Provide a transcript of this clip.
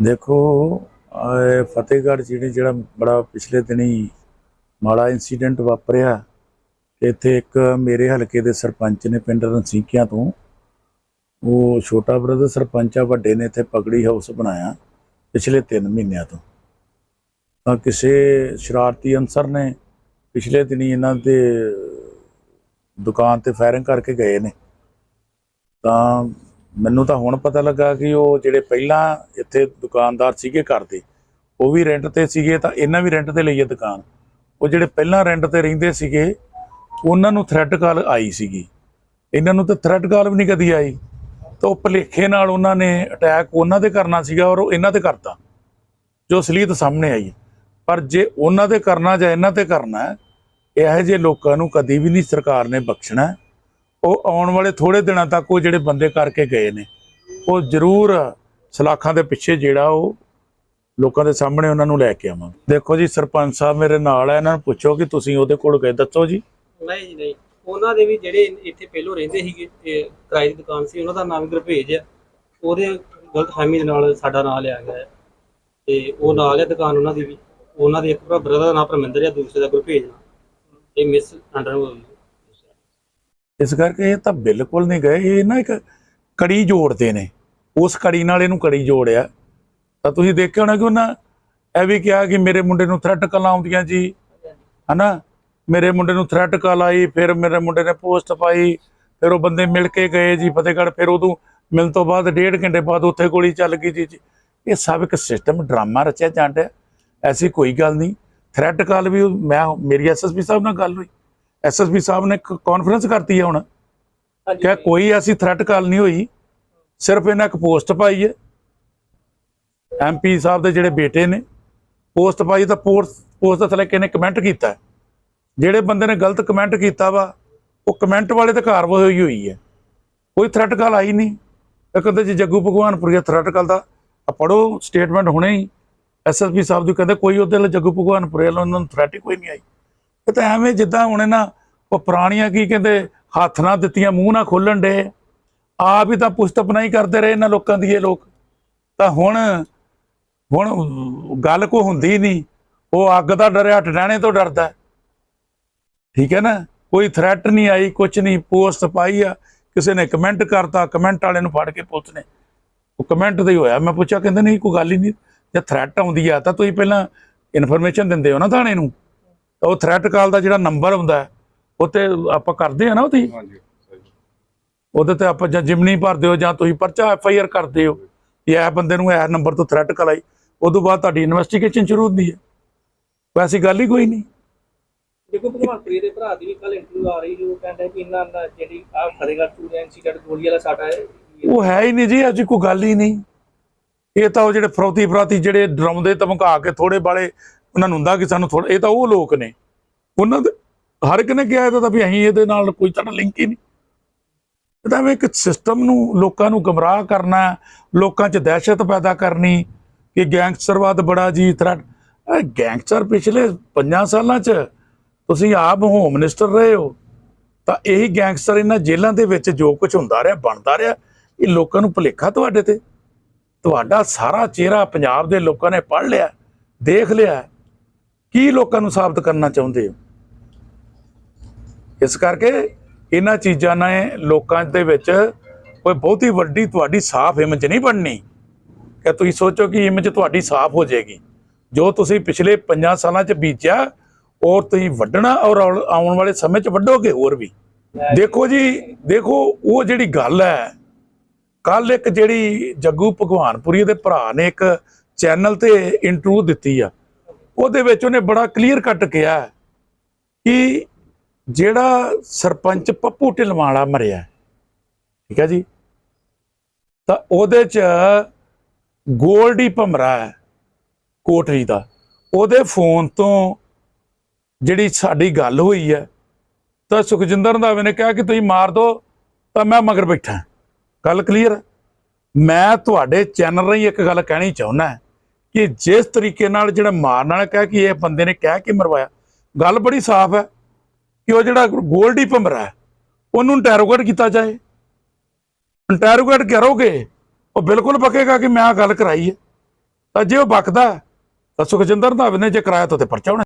ਦੇਖੋ, ਇਹ ਫਤਿਹਗੜ੍ਹ ਜਿਹੜੇ ਜਿਹੜਾ ਬੜਾ ਪਿਛਲੇ ਦਿਨੀ ਮਾੜਾ ਇਨਸੀਡੈਂਟ ਵਾਪਰਿਆ, ਇੱਥੇ ਇੱਕ ਮੇਰੇ ਹਲਕੇ ਦੇ ਸਰਪੰਚ ਨੇ ਪਿੰਡ ਰਣਸੀਕਿਆਂ ਤੋਂ, ਉਹ ਛੋਟਾ ਬ੍ਰਦਰ ਸਰਪੰਚ ਆ, ਵੱਡੇ ਨੇ ਇੱਥੇ ਪਗੜੀ ਹਾਊਸ ਬਣਾਇਆ ਪਿਛਲੇ 3 ਮਹੀਨਿਆਂ ਤੋਂ। ਤਾਂ ਕਿਸੇ ਸ਼ਰਾਰਤੀ ਅਨਸਰ ਨੇ ਪਿਛਲੇ ਦਿਨੀ ਇਹਨਾਂ ਦੇ ਦੁਕਾਨ ਤੇ ਫਾਇਰਿੰਗ ਕਰਕੇ ਗਏ ਨੇ। ਤਾਂ ਮੈਨੂੰ ਤਾਂ ਹੁਣ ਪਤਾ ਲੱਗਾ ਕਿ ਉਹ ਜਿਹੜੇ ਪਹਿਲਾਂ ਇੱਥੇ ਦੁਕਾਨਦਾਰ ਸੀਗੇ ਘਰ ਦੇ, ਉਹ ਵੀ ਰੈਂਟ ਤੇ ਸੀਗੇ, ਤਾਂ ਇਹਨਾਂ ਵੀ ਰੈਂਟ ਤੇ ਲਈ ਹੈ ਦੁਕਾਨ। ਉਹ ਜਿਹੜੇ ਪਹਿਲਾਂ ਰੈਂਟ ਤੇ ਰਹਿੰਦੇ ਸੀਗੇ, ਉਹਨਾਂ ਨੂੰ ਥ੍ਰੈਟ ਕਾਲ ਆਈ ਸੀਗੀ। ਇਹਨਾਂ ਨੂੰ ਤਾਂ ਥ੍ਰੈਟ ਕਾਲ ਵੀ ਨਹੀਂ ਕਦੀ ਆਈ। ਤਾਂ ਉਹ ਭੁਲੇਖੇ ਨਾਲ ਉਹਨਾਂ ਨੇ ਅਟੈਕ ਉਹਨਾਂ ਤੇ ਕਰਨਾ ਸੀਗਾ ਔਰ ਉਹ ਇਹਨਾਂ ਤੇ ਕਰਤਾ, ਜੋ ਅਸਲੀਅਤ ਸਾਹਮਣੇ ਆਈ ਪਰ ਜੇ ਉਹਨਾਂ ਤੇ ਕਰਨਾ ਜਾਂ ਇਹਨਾਂ ਤੇ ਕਰਨਾ ਇਹੋ ਜਿਹੇ ਲੋਕਾਂ ਨੂੰ ਕਦੀ ਵੀ ਨਹੀਂ ਸਰਕਾਰ ਨੇ ਬਖਸ਼ਣਾ। ਉਹ ਆਉਣ ਵਾਲੇ ਥੋੜੇ ਦਿਨਾਂ ਤੱਕ ਉਹ ਜਿਹੜੇ ਬੰਦੇ ਕਰਕੇ ਗਏ ਨੇ, ਉਹ ਜ਼ਰੂਰ ਸਲਾਖਾਂ ਦੇ ਪਿੱਛੇ ਜਿਹੜਾ ਉਹ ਲੋਕਾਂ ਦੇ ਸਾਹਮਣੇ ਉਹਨਾਂ ਨੂੰ ਲੈ ਕੇ ਆਵਾਂਗੇ। ਦੇਖੋ ਜੀ, ਸਰਪੰਚ ਸਾਹਿਬ ਮੇਰੇ ਨਾਲ ਹੈ ਇਹਨਾਂ ਨੂੰ ਪੁੱਛੋ ਕਿ ਤੁਸੀਂ ਉਹਦੇ ਕੋਲ ਗਏ, ਦੱਸੋ ਜੀ। ਨਹੀਂ ਜੀ, ਨਹੀਂ। ਉਹਨਾਂ ਦੇ ਵੀ ਜਿਹੜੇ ਇੱਥੇ ਪਹਿਲੋਂ ਰਹਿੰਦੇ ਸੀਗੇ ਕਿਰਾਏ ਦੀ ਦੁਕਾਨ ਸੀ, ਉਹਨਾਂ ਦਾ ਨਾਮ ਗੁਰਭੇਜ ਆ। ਉਹਦੇ ਗਲਤਫਹਿਮੀ ਦੇ ਨਾਲ ਸਾਡਾ ਨਾਮ ਲਿਆ ਗਿਆ ਤੇ ਉਹ ਨਾਲ ਹੈ ਦੁਕਾਨ ਉਹਨਾਂ ਦੀ ਵੀ। ਉਹਨਾਂ ਦੇ ਇੱਕ ਬ੍ਰਦਰ ਦਾ ਨਾਮ ਪਰਮਿੰਦਰ ਆ, ਦੂਸਰੇ ਦਾ ਗੁਰਭੇਜ ਆ। ਮਿਸ ਅੰਡਰ ਇਸ ਕਰਕੇ ਇਹ ਤਾਂ ਬਿਲਕੁਲ ਨਹੀਂ ਗਏ, ਇਹ ਨਾ ਇੱਕ ਕੜੀ ਜੋੜਦੇ ਨੇ। ਉਸ ਕੜੀ ਨਾਲ ਇਹਨੂੰ ਕੜੀ ਜੋੜਿਆ। ਤਾਂ ਤੁਸੀਂ ਦੇਖਿਆ ਹੋਣਾ ਕਿ ਉਹਨਾਂ ਇਹ ਵੀ ਕਿਹਾ ਕਿ ਮੇਰੇ ਮੁੰਡੇ ਨੂੰ ਥ੍ਰੈਟ ਕਾਲਾਂ ਆਉਂਦੀਆਂ ਜੀ, ਹਨਾ? ਮੇਰੇ ਮੁੰਡੇ ਨੂੰ ਥ੍ਰੈਟ ਕਾਲ ਆਈ, ਫਿਰ ਮੇਰੇ ਮੁੰਡੇ ਨੇ ਪੋਸਟ ਪਾਈ, ਫਿਰ ਉਹ ਬੰਦੇ ਮਿਲ ਕੇ ਗਏ ਜੀ ਫਤਿਹਗੜ੍ਹ, ਫਿਰ ਉਦੋਂ ਮਿਲਣ ਤੋਂ ਬਾਅਦ ਡੇਢ ਘੰਟੇ ਬਾਅਦ ਉੱਥੇ ਗੋਲੀ ਚੱਲ ਗਈ ਜੀ ਜੀ। ਇਹ ਸਭ ਇੱਕ ਸਿਸਟਮ ਡਰਾਮਾ ਰਚਿਆ ਜਾਂਦਾ ਐਸੀ ਕੋਈ ਗੱਲ ਨਹੀਂ। ਥ੍ਰੈਟ ਕਾਲ ਵੀ ਮੈਂ, ਮੇਰੀ ਐਸਐਸਪੀ ਸਾਹਿਬ ਨਾਲ ਗੱਲ ਹੋਈ। ਐਸਐਸਪੀ ਸਾਹਿਬ ਨੇ ਇੱਕ ਕਾਨਫਰੰਸ ਕਰਤੀ ਹੈ ਹੁਣ। ਕਿ ਕੋਈ ਐਸੀ ਥ੍ਰੈਟ ਕਾਲ ਨਹੀਂ ਹੋਈ ਸਿਰਫ ਇਹਨਾਂ ਇੱਕ ਪੋਸਟ ਪਾਈ ਹੈ। ਐਮਪੀ ਸਾਹਿਬ ਦੇ ਜਿਹੜੇ ਬੇਟੇ ਨੇ ਪੋਸਟ ਪਾਈ ਤਾਂ ਪੋਸਟ ਪੋਸਟ ਦੇ ਥੱਲੇ ਕਿਨੇ ਕਮੈਂਟ ਕੀਤਾ। ਜਿਹੜੇ ਬੰਦੇ ਨੇ ਗਲਤ ਕਮੈਂਟ ਕੀਤਾ ਵਾ ਉਹ ਕਮੈਂਟ ਵਾਲੇ ਤੇ ਕਾਰਵਾਈ ਹੋਈ ਹੋਈ ਹੈ। ਕੋਈ ਥ੍ਰੈਟ ਕਾਲ ਆਈ ਨਹੀਂ। ਇਹ ਕਹਿੰਦੇ ਜੀ ਜੱਗੂ ਭਗਵਾਨਪੁਰੀਆ ਥ੍ਰੈਟ ਕਾਲ ਦਾ। ਆ ਪੜੋ ਸਟੇਟਮੈਂਟ ਹੁਣੇ ਹੀ। ਐਸਐਸਪੀ ਸਾਹਿਬ ਦੀ ਕਹਿੰਦੇ ਕੋਈ ਉਹਦੇ ਲਈ ਜੱਗੂ ਭਗਵਾਨਪੁਰੀਆ ਵੱਲੋਂ ਉਹਨਾਂ ਨੂੰ ਥ੍ਰੈਟ ਹੀ ਕੋਈ ਨਹੀਂ ਆਈ। ਇਹ ਤਾਂ ਐਵੇਂ ਜਿੱਦਾਂ ਹੁਣ ਇਹਨਾਂ ਉਹ ਪੁਰਾਣੀਆਂ ਕੀ ਕਹਿੰਦੇ ਹੱਥ ਨਾ ਦਿੱਤੀਆਂ, ਮੂੰਹ ਨਾ ਖੋਲਣ ਡੇ ਆਪ ਹੀ ਤਾਂ ਪੁਸਤਪਨਾ ਹੀ ਕਰਦੇ ਰਹੇ ਇਹਨਾਂ ਲੋਕਾਂ ਦੀ ਇਹ ਲੋਕ। ਤਾਂ ਹੁਣ ਹੁਣ ਗੱਲ ਕੋ ਹੁੰਦੀ ਨਹੀਂ। ਉਹ ਅੱਗ ਦਾ ਡਰਿਆ ਟਟਾਣੇ ਤੋਂ ਡਰਦਾ। ਠੀਕ ਹੈ ਨਾ? ਕੋਈ ਥ੍ਰੈਟ ਨਹੀਂ ਆਈ ਕੁਝ ਨਹੀਂ। ਪੋਸਟ ਪਾਈ ਆ, ਕਿਸੇ ਨੇ ਕਮੈਂਟ ਕਰਤਾ ਕਮੈਂਟ ਵਾਲੇ ਨੂੰ ਫੜ ਕੇ ਪੁਲਿਸ ਨੇ। ਉਹ ਕਮੈਂਟ ਤੇ ਹੀ ਹੋਇਆ। ਮੈਂ ਪੁੱਛਿਆ, ਕਹਿੰਦੇ ਨਹੀਂ, ਕੋਈ ਗੱਲ ਹੀ ਨਹੀਂ। ਜੇ ਥ੍ਰੈਟ ਆਉਂਦੀ ਆ, ਤਾਂ ਤੁਸੀਂ ਪਹਿਲਾਂ ਇਨਫੋਰਮੇਸ਼ਨ ਦਿੰਦੇ ਹੋ ਨਾ ਥਾਣੇ ਨੂੰ। ਉਹ ਥ੍ਰੈਟ ਕਾਲ ਦਾ ਜਿਹੜਾ ਨੰਬਰ ਹੁੰਦਾ ਹੈ, ਉਹ ਤੇ ਆਪਾਂ ਕਰਦੇ ਆ ਨਾ ਉਹ ਤੇ ਹੀ। ਹਾਂਜੀ। ਸਹੀ ਉਹਦੇ ਤੇ ਆਪਾਂ ਜਾਂ ਜਿਮਨੀ ਭਰਦੇ ਹੋ ਜਾਂ ਤੁਸੀਂ ਪਰਚਾ ਐਫ ਆਈ ਆਰ ਕਰਦੇ ਹੋ ਕਿ ਇਹ ਬੰਦੇ ਨੂੰ ਇਹ ਨੰਬਰ ਤੋਂ ਥ੍ਰੈਟ ਕਾਲ ਆਈ ਉਦੋਂ ਬਾਅਦ ਤੁਹਾਡੀ ਇਨਵੈਸਟੀਗੇਸ਼ਨ ਸ਼ੁਰੂ ਹੁੰਦੀ ਹੈ। ਵੈਸੀ ਗੱਲ ਹੀ ਕੋਈ ਨਹੀਂ। ਦੇਖੋ ਭਗਵੰਤਰੀ ਦੇ ਭਰਾ ਦੀ ਵੀ ਕੱਲ ਇੰਟਰਵਿਊ ਆ ਰਹੀ ਜੋ ਕਹਿੰਦਾ ਕਿ ਇਹਨਾਂ ਦਾ ਜਿਹੜੀ ਆ ਫਤਿਹਗੜ੍ਹ ਚੂੜੀਆਂ ਇੰਸੀਡੈਂਟ ਗੋਲੀ ਵਾਲਾ ਸਾਡਾ ਹੈ। ਉਹ ਹੈ ਹੀ ਨਹੀਂ ਜੀ ਅੱਜ ਕੋਈ ਗੱਲ ਹੀ ਨਹੀਂ। ਇਹ ਤਾਂ ਉਹ ਜਿਹੜੇ ਫਰੌਤੀ ਫਰਾਤੀ ਜਿਹੜੇ ਡਰਾਉਂਦੇ ਧਮਕਾ ਕੇ ਥੋੜੇ ਬਾਲੇ ਉਹਨਾਂ ਨੂੰ ਹੁੰਦਾ ਕਿ ਸਾਨੂੰ ਥੋੜਾ ਇਹ ਤਾਂ ਉਹ ਲੋਕ ਨੇ। ਉਹਨਾਂ ਦੇ, ਹਰ ਇੱਕ ਨੇ ਕਿਹਾ ਇਹਦਾ ਤਾਂ ਵੀ ਅਸੀਂ ਇਹਦੇ ਨਾਲ ਕੋਈ ਤੁਹਾਡਾ ਲਿੰਕ ਹੀ ਨਹੀਂ। ਇਹ ਇੱਕ ਸਿਸਟਮ ਨੂੰ, ਲੋਕਾਂ ਨੂੰ ਗਮਰਾਹ ਕਰਨਾ, ਲੋਕਾਂ 'ਚ ਦਹਿਸ਼ਤ ਪੈਦਾ ਕਰਨੀ, ਕਿ ਗੈਂਗਸਟਰਵਾਦ ਬੜਾ ਜੀ ਥ੍ਰੈਟ ਗੈਂਗਸਟਰ ਪਿਛਲੇ 5 ਸਾਲਾਂ 'ਚ ਤੁਸੀਂ ਆਪ ਹੋਮ ਮਿਨਿਸਟਰ ਰਹੇ ਹੋ, ਤਾਂ ਇਹੀ ਗੈਂਗਸਟਰ ਇਹਨਾਂ ਜੇਲ੍ਹਾਂ ਦੇ ਵਿੱਚ ਜੋ ਕੁਝ ਹੁੰਦਾ ਰਿਹਾ, ਬਣਦਾ ਰਿਹਾ, ਇਹ ਲੋਕਾਂ ਨੂੰ ਭੁਲੇਖਾ ਤੁਹਾਡੇ ਤੇ। ਤੁਹਾਡਾ ਸਾਰਾ ਚਿਹਰਾ ਪੰਜਾਬ ਦੇ ਲੋਕਾਂ ਨੇ ਪੜ੍ਹ ਲਿਆ, ਦੇਖ ਲਿਆ। ਕੀ ਲੋਕਾਂ ਨੂੰ ਸਾਬਤ ਕਰਨਾ ਚਾਹੁੰਦੇ ਹੋ? ਇਸ ਕਰਕੇ ਇਹਨਾਂ ਚੀਜ਼ਾਂ ਨੇ ਲੋਕਾਂ ਦੇ ਵਿੱਚ ਕੋਈ ਬਹੁਤੀ ਵੱਡੀ ਤੁਹਾਡੀ ਸਾਫ਼ ਇਮੇਜ ਨਹੀਂ ਬਣਨੀ। ਕਿ ਤੁਸੀਂ ਸੋਚੋ ਕਿ ਇਮੇਜ ਤੁਹਾਡੀ ਸਾਫ਼ ਹੋ ਜਾਏਗੀ। ਜੋ ਤੁਸੀਂ ਪਿਛਲੇ 5 ਸਾਲਾਂ 'ਚ ਬੀਜਿਆ ਔਰ ਤੁਸੀਂ ਵੱਢਣਾ ਔਰ ਆਉਣ ਵਾਲੇ ਸਮੇਂ 'ਚ ਵੱਢੋਗੇ ਹੋਰ ਵੀ। ਦੇਖੋ ਜੀ, ਦੇਖੋ, ਉਹ ਜਿਹੜੀ ਗੱਲ ਹੈ, ਕੱਲ ਇੱਕ ਜਿਹੜੀ ਜੱਗੂ ਭਗਵਾਨਪੁਰੀ ਦੇ ਭਰਾ ਨੇ ਇੱਕ ਚੈਨਲ ਤੇ ਇੰਟਰਵਿਊ ਦਿੱਤੀ ਆ। ਉਹਦੇ ਵਿੱਚ ਉਹਨੇ ਬੜਾ ਕਲੀਅਰ ਕੱਟ ਕਿਹਾ ਕਿ ਜਿਹੜਾ ਸਰਪੰਚ ਪੱਪੂ ਢਿਲਵਾਲਾ ਮਰਿਆ ਠੀਕ ਹੈ ਜੀ, ਤਾਂ ਉਹਦੇ ਚ ਗੋਲਡੀ ਭਮਰਾ ਹੈ ਕੋਟਰੀ ਦਾ। ਉਹਦੇ ਫੋਨ ਤੋਂ ਜਿਹੜੀ ਸਾਡੀ ਗੱਲ ਹੋਈ ਹੈ, ਤਾਂ ਸੁਖਜਿੰਦਰ ਰੰਧਾਵੇ ਨੇ ਕਿਹਾ ਕਿ ਤੁਸੀਂ ਮਾਰ ਦਿਓ ਤਾਂ ਮੈਂ ਮਗਰ ਬੈਠਾ। ਗੱਲ ਕਲੀਅਰ ਮੈਂ ਤੁਹਾਡੇ ਚੈਨਲ ਰਾਹੀਂ ਇੱਕ ਗੱਲ ਕਹਿਣੀ ਚਾਹੁੰਦਾ ਕਿ ਜਿਸ ਤਰੀਕੇ ਨਾਲ ਜਿਹੜਾ ਮਾਰਨ ਨਾਲ ਕਹਿ ਕਿ ਇਹ ਬੰਦੇ ਨੇ ਕਹਿ ਕੇ ਮਰਵਾਇਆ, ਗੱਲ ਬੜੀ ਸਾਫ਼ ਹੈ ਕਿ ਉਹ ਜਿਹੜਾ ਗੋਲਡੀ ਭਮਰਾ ਹੈ, ਉਹਨੂੰ ਇੰਟੈਰੋਗੇਟ ਕੀਤਾ ਜਾਏ। ਇੰਟੈਰੋਗੇਟ ਕਰੋਗੇ, ਉਹ ਬਿਲਕੁਲ ਪੱਕੇਗਾ ਕਿ ਮੈਂ ਆਹ ਗੱਲ ਕਰਾਈ ਹੈ। ਤਾਂ ਜੇ ਉਹ ਬਕਦਾ ਤਾਂ ਸੁਖਜਿੰਦਰ ਦਾ ਨੇ ਜੇ ਕਰਾਇਆ ਤਾਂ ਤੇ ਪਰਚਾ ਹੋਣਾ।